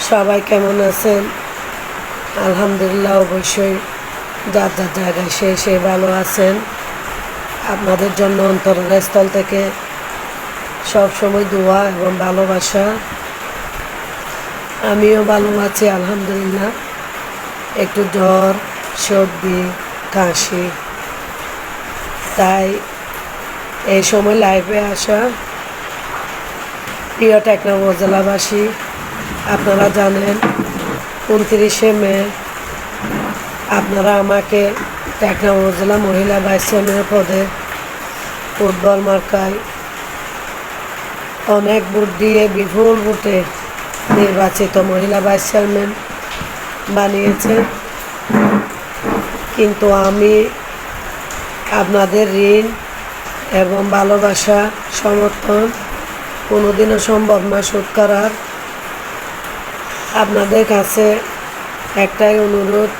সবাই কেমন আছেন? আলহামদুলিল্লাহ, অবশ্যই যার যার জায়গায় সে সে ভালো আছেন। আপনাদের জন্য অন্তরের স্থল থেকে সব সময় দোয়া এবং ভালোবাসা। আমিও ভালো আছি, আলহামদুলিল্লাহ। একটু জ্বর, সর্দি, কাশি। তাই এই সময় লাইভে আসা। প্রিয় টেকনা জেলাবাসী আপনারা জানেন, উনত্রিশে মে, আপনারা আমাকে টেকনা জেলা মহিলা ভাইস চেয়ারম্যান পদে ফুটবল মার্কায় অনেক ভোট দিয়ে বিপুল ভোটে নির্বাচিত মহিলা ভাইস চেয়ারম্যান বানিয়েছে কিন্তু আমি আপনাদের ঋণ এবং ভালোবাসা, সমর্থন কোনোদিনও সম্ভব না শোধ করার আপনাদের কাছে একটাই অনুরোধ,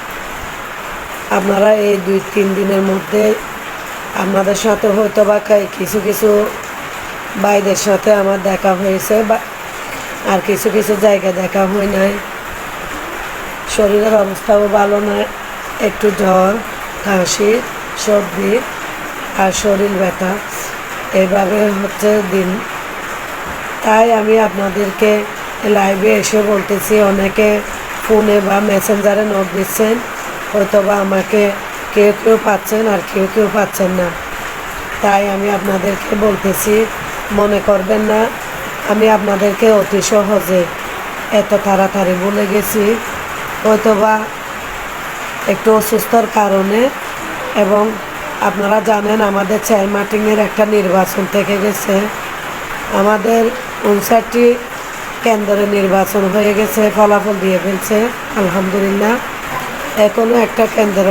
আপনারা এই দুই তিন দিনের মধ্যে আপনাদের সাথে হয়তো বা কিছু কিছু ভাইদের সাথে আমার দেখা হয়েছে বা, আর কিছু কিছু জায়গা দেখা হয় নাই। শরীরের অবস্থাও ভালো নয় একটু জ্বর, কাশি, সর্দি আর শরীর ব্যথা। এভাবে হচ্ছে দিন। তাই আমি আপনাদেরকে লাইভে এসে বলতেছি, অনেকে ফোনে বা মেসেঞ্জারে নোট দিচ্ছেন হয়তো বা আমাকে কেউ কেউ পাচ্ছেন আর কেউ কেউ পাচ্ছেন না। তাই আমি আপনাদেরকে বলতেছি, মনে করবেন না, আমি আপনাদেরকে অতি সহজে এত তাড়াতাড়ি বলে গেছি। হয়তোবা একটু অসুস্থর কারণে এবং আপনারা জানেন আমাদের চেয়ারমাটিংয়ের একটা নির্বাচন থেকে গেছে। আমাদের উনষাটটি কেন্দ্রে নির্বাচন হয়ে গেছে, ফলাফল দিয়ে ফেলছে, আলহামদুলিল্লাহ। এখনও একটা কেন্দ্র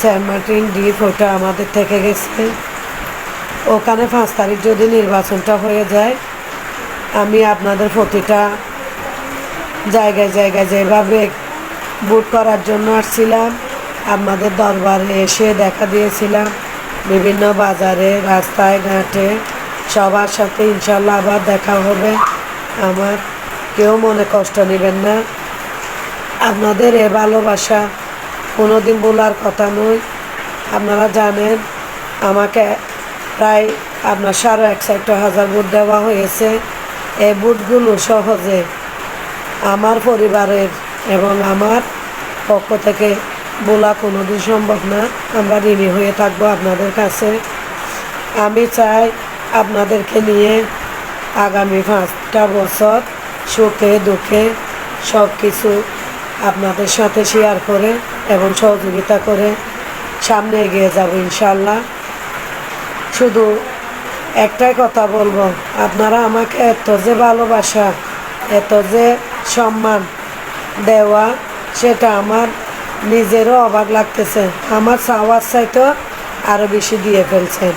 চেয়ারমাটিং ডিপ ওটা আমাদের থেকে গেছে। ওখানে পাঁচ তারিখ যদি নির্বাচনটা হয়ে যায়, আমি আপনাদের প্রতিটা জায়গায় জায়গায় যেভাবে বুট করার জন্য আসছিলাম আপনাদের দরবারে এসে দেখা দিয়েছিলাম। বিভিন্ন বাজারে, রাস্তায়, ঘাটে, সবার সাথে ইনশাল্লাহ আবার দেখা হবে। আমার কেউ মনে কষ্ট নেবেন না। আপনাদের এ ভালোবাসা কোনোদিন বলার কথা নয়। আপনারা জানেন, আমাকে প্রায় আপনার সাড়ে একষট্টি হাজার ভোট দেওয়া হয়েছে। এই ভোটগুলো সহজে আমার পরিবারের এবং আমার পক্ষ থেকে বলা কোনোদিন সম্ভব না। আমরা ঋণী হয়ে থাকব আপনাদের কাছে। আমি চাই আপনাদেরকে নিয়ে আগামী পাঁচটা বছর সুখে, দুঃখে সব কিছু আপনাদের সাথে শেয়ার করে এবং সহযোগিতা করে সামনে এগিয়ে যাব ইনশাল্লাহ শুধু একটাই কথা বলব, আপনারা আমাকে এত যে ভালোবাসা, এত যে সম্মান দেওয়া, সেটা আমার নিজেরও অবাক লাগতেছে। আমার চাওয়ার চাইতে আরও বেশি দিয়ে ফেলছেন।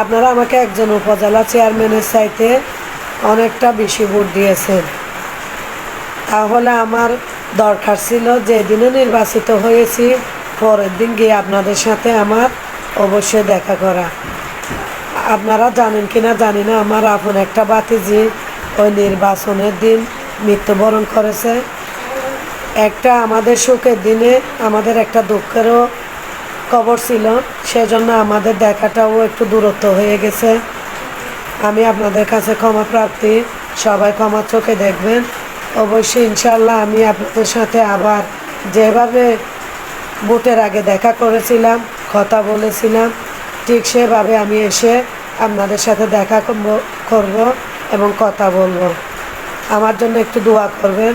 আপনারা আমাকে একজন উপজেলা চেয়ারম্যানের চাইতে অনেকটা বেশি ভোট দিয়েছেন। তাহলে আমার দরকার ছিল যেদিনে নির্বাচিত হয়েছি, পরের দিন গিয়ে আপনাদের সাথে আমার অবশ্যই দেখা করা। আপনারা জানেন কি না জানি না, আমার আপন একটা বাতিজি ওই নির্বাচনের দিন মৃত্যুবরণ করেছে। একটা আমাদের সুখের দিনে আমাদের একটা দুঃখেরও খবর ছিল, সেজন্য আমাদের দেখাটাও একটু দূরত্ব হয়ে গেছে। আমি আপনাদের কাছে ক্ষমা প্রার্থী। সবাই ক্ষমা চোখে দেখবেন। অবশ্যই ইনশাল্লাহ আমি আপনাদের সাথে আবার যেভাবে ভোটের আগে দেখা করেছিলাম, কথা বলেছিলাম, ঠিক সেভাবে আমি এসে আপনাদের সাথে দেখা করব- করব এবং কথা বলব। আমার জন্য একটু দোয়া করবেন।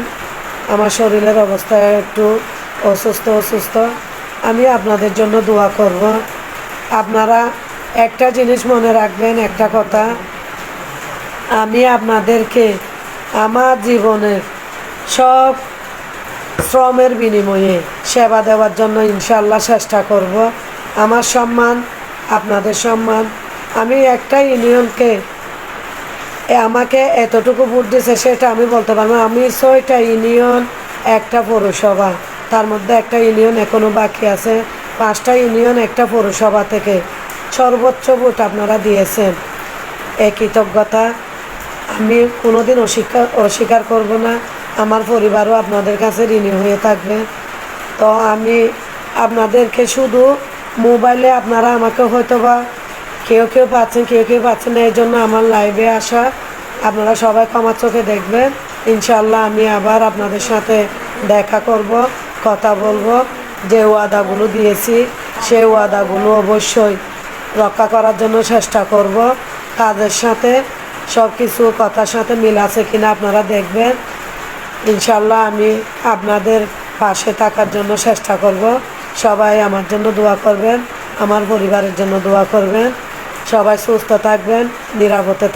আমার শরীরের অবস্থা একটু অসুস্থ অসুস্থ। আমি আপনাদের জন্য দোয়া করব। আপনারা একটা জিনিস মনে রাখবেন, একটা কথা। আমি আপনাদেরকে আমার জীবনের সব শ্রমের বিনিময়ে সেবা দেওয়ার জন্য ইনশাল্লাহ চেষ্টা করব। আমার সম্মান, আপনাদের সম্মান। আমি একটা ইউনিয়নকে এ আমাকে এতটুকু ভোট দিয়েছে সেটা আমি বলতে পারব আমি ছয়টা ইউনিয়ন, একটা পৌরসভা। তার মধ্যে একটা ইউনিয়ন এখনও বাকি আছে। পাঁচটা ইউনিয়ন, একটা পৌরসভা থেকে সর্বোচ্চ ভোট আপনারা দিয়েছেন। এই কৃতজ্ঞতা। আমি কোনোদিন অস্বীকার অস্বীকার করব না। আমার পরিবারও আপনাদের কাছে ঋণী হয়ে থাকবে। তো আমি আপনাদেরকে শুধু মোবাইলে আপনারা আমাকে হয়তো বা কেউ কেউ পাচ্ছেন, কেউ কেউ পাচ্ছেন না এই জন্য আমার লাইভে আসা আপনারা সবাই ক্ষমার চোখে দেখবেন। ইনশাল্লাহ আমি আবার আপনাদের সাথে দেখা করব, কথা বলব। যে ওয়াদাগুলো দিয়েছি সেই ওয়াদাগুলো অবশ্যই রক্ষা করার জন্য চেষ্টা করব। কাজের সাথে সব কিছু কথার সাথে মিল আছে কিনা আপনারা দেখবেন। ইনশাল্লাহ আমি আপনাদের পাশে থাকার জন্য চেষ্টা করব। সবাই আমার জন্য দোয়া করবেন, আমার পরিবারের জন্য দোয়া করবেন। সবাই সুস্থ থাকবেন, নিরাপদে থাকবেন।